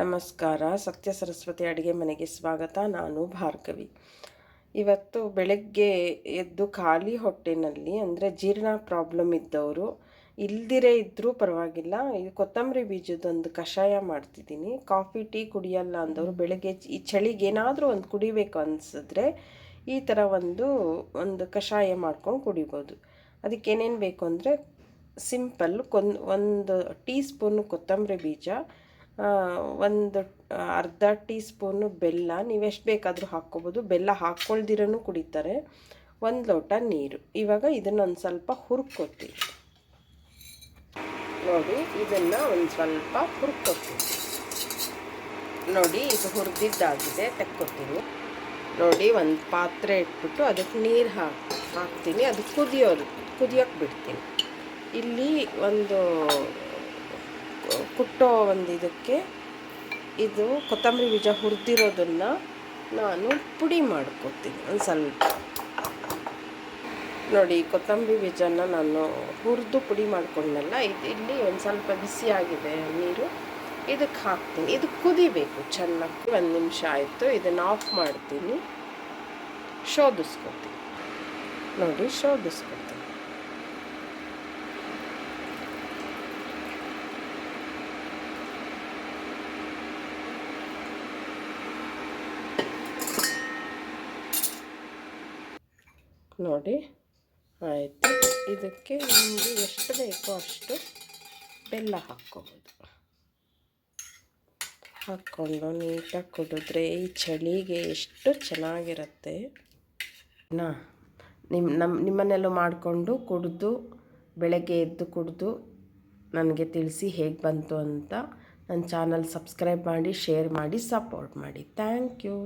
ನಮಸ್ಕಾರ. ಸತ್ಯ ಸರಸ್ವತಿ ಅಡುಗೆ ಮನೆಗೆ ಸ್ವಾಗತ. ನಾನು ಭಾರ್ಗವಿ. ಇವತ್ತು ಬೆಳಗ್ಗೆ ಎದ್ದು ಖಾಲಿ ಹೊಟ್ಟೆನಲ್ಲಿ, ಅಂದರೆ ಜೀರ್ಣ ಪ್ರಾಬ್ಲಮ್ ಇದ್ದವರು, ಇಲ್ದಿರೇ ಇದ್ದರೂ ಪರವಾಗಿಲ್ಲ. ಇದು ಕೊತ್ತಂಬರಿ ಬೀಜದೊಂದು ಕಷಾಯ ಮಾಡ್ತಿದ್ದೀನಿ. ಕಾಫಿ, ಟೀ ಕುಡಿಯಲ್ಲ ಅಂದವರು ಬೆಳಗ್ಗೆ ಈ ಚಳಿಗೆ ಏನಾದರೂ ಒಂದು ಕುಡಿಬೇಕು ಅನಿಸಿದ್ರೆ ಈ ಥರ ಒಂದು ಒಂದು ಕಷಾಯ ಮಾಡ್ಕೊಂಡು ಕುಡಿಬೋದು. ಅದಕ್ಕೆ ಏನೇನು ಬೇಕು ಅಂದರೆ, ಸಿಂಪಲ್ ಕೊನ್ ಒಂದು ಟೀ ಸ್ಪೂನು ಕೊತ್ತಂಬರಿ ಬೀಜ ಒಂದು ಅರ್ಧ ಟೀ ಸ್ಪೂನು ಬೆಲ್ಲ ನೀವೆಷ್ಟು ಬೇಕಾದರೂ ಹಾಕ್ಕೋಬೋದು. ಬೆಲ್ಲ ಹಾಕ್ಕೊಳ್ದಿರೂ ಕುಡಿತಾರೆ. ಒಂದು ಲೋಟ ನೀರು. ಇವಾಗ ಇದನ್ನೊಂದು ಸ್ವಲ್ಪ ಹುರ್ಕೊತೀವಿ. ನೋಡಿ, ಇದನ್ನು ಒಂದು ಸ್ವಲ್ಪ ಹುರ್ಕೊತೀವಿ. ನೋಡಿ, ಇದು ಹುರಿದಿದ್ದಾಗಿದೆ, ತೆಕ್ಕೋತೀನಿ. ನೋಡಿ, ಒಂದು ಪಾತ್ರೆ ಇಟ್ಬಿಟ್ಟು ಅದಕ್ಕೆ ನೀರು ಹಾಕಿ ಹಾಕ್ತೀನಿ. ಅದು ಕುದಿಯೋದು ಕುದಿಯೋಕ್ಕೆ ಬಿಡ್ತೀನಿ. ಇಲ್ಲಿ ಒಂದು ಕುಟ್ಟೋ ಒಂದು ಇದಕ್ಕೆ ಇದು ಕೊತ್ತಂಬರಿ ಬೀಜ ಹುರಿದಿರೋದನ್ನು ನಾನು ಪುಡಿ ಮಾಡ್ಕೊತೀನಿ ಒಂದು ಸ್ವಲ್ಪ. ನೋಡಿ, ಕೊತ್ತಂಬರಿ ಬೀಜನ ನಾನು ಹುರಿದು ಪುಡಿ ಮಾಡ್ಕೊಂಡಲ್ಲ, ಇದು ಇಲ್ಲಿ ಒಂದು ಸ್ವಲ್ಪ ಬಿಸಿಯಾಗಿದೆ ನೀರು ಇದಕ್ಕೆ ಹಾಕ್ತೀನಿ. ಇದು ಕುದಿಬೇಕು, ಚೆನ್ನಾಗಿ ಒಂದು ನಿಮಿಷ ಆಯಿತು. ಇದನ್ನು ಆಫ್ ಮಾಡ್ತೀನಿ. ಶೋಧಿಸ್ಕೊತೀನಿ ನೋಡಿ ಶೋಧಿಸ್ಕೊತೀನಿ ನೋಡಿ. ಆಯಿತು. ಇದಕ್ಕೆ ನಿಮಗೆ ಎಷ್ಟು ಬೇಕೋ ಅಷ್ಟು ಬೆಲ್ಲ ಹಾಕ್ಕೋಬೋದು. ಹಾಕ್ಕೊಂಡು ನೀಟಾಗಿ ಕುಡಿದ್ರೆ ಈ ಚಳಿಗೆ ಎಷ್ಟು ಚೆನ್ನಾಗಿರುತ್ತೆ. ನಾ ನಿಮ್ಮ ನಮ್ಮ ನಿಮ್ಮನೆಲ್ಲೂ ಮಾಡಿಕೊಂಡು ಕುಡಿದು, ಬೆಳಗ್ಗೆ ಎದ್ದು ಕುಡಿದು ನನಗೆ ತಿಳಿಸಿ ಹೇಗೆ ಬಂತು ಅಂತ ನನ್ನ ಚಾನಲ್ ಸಬ್ಸ್ಕ್ರೈಬ್ ಮಾಡಿ, ಶೇರ್ ಮಾಡಿ, ಸಪೋರ್ಟ್ ಮಾಡಿ. Thank you.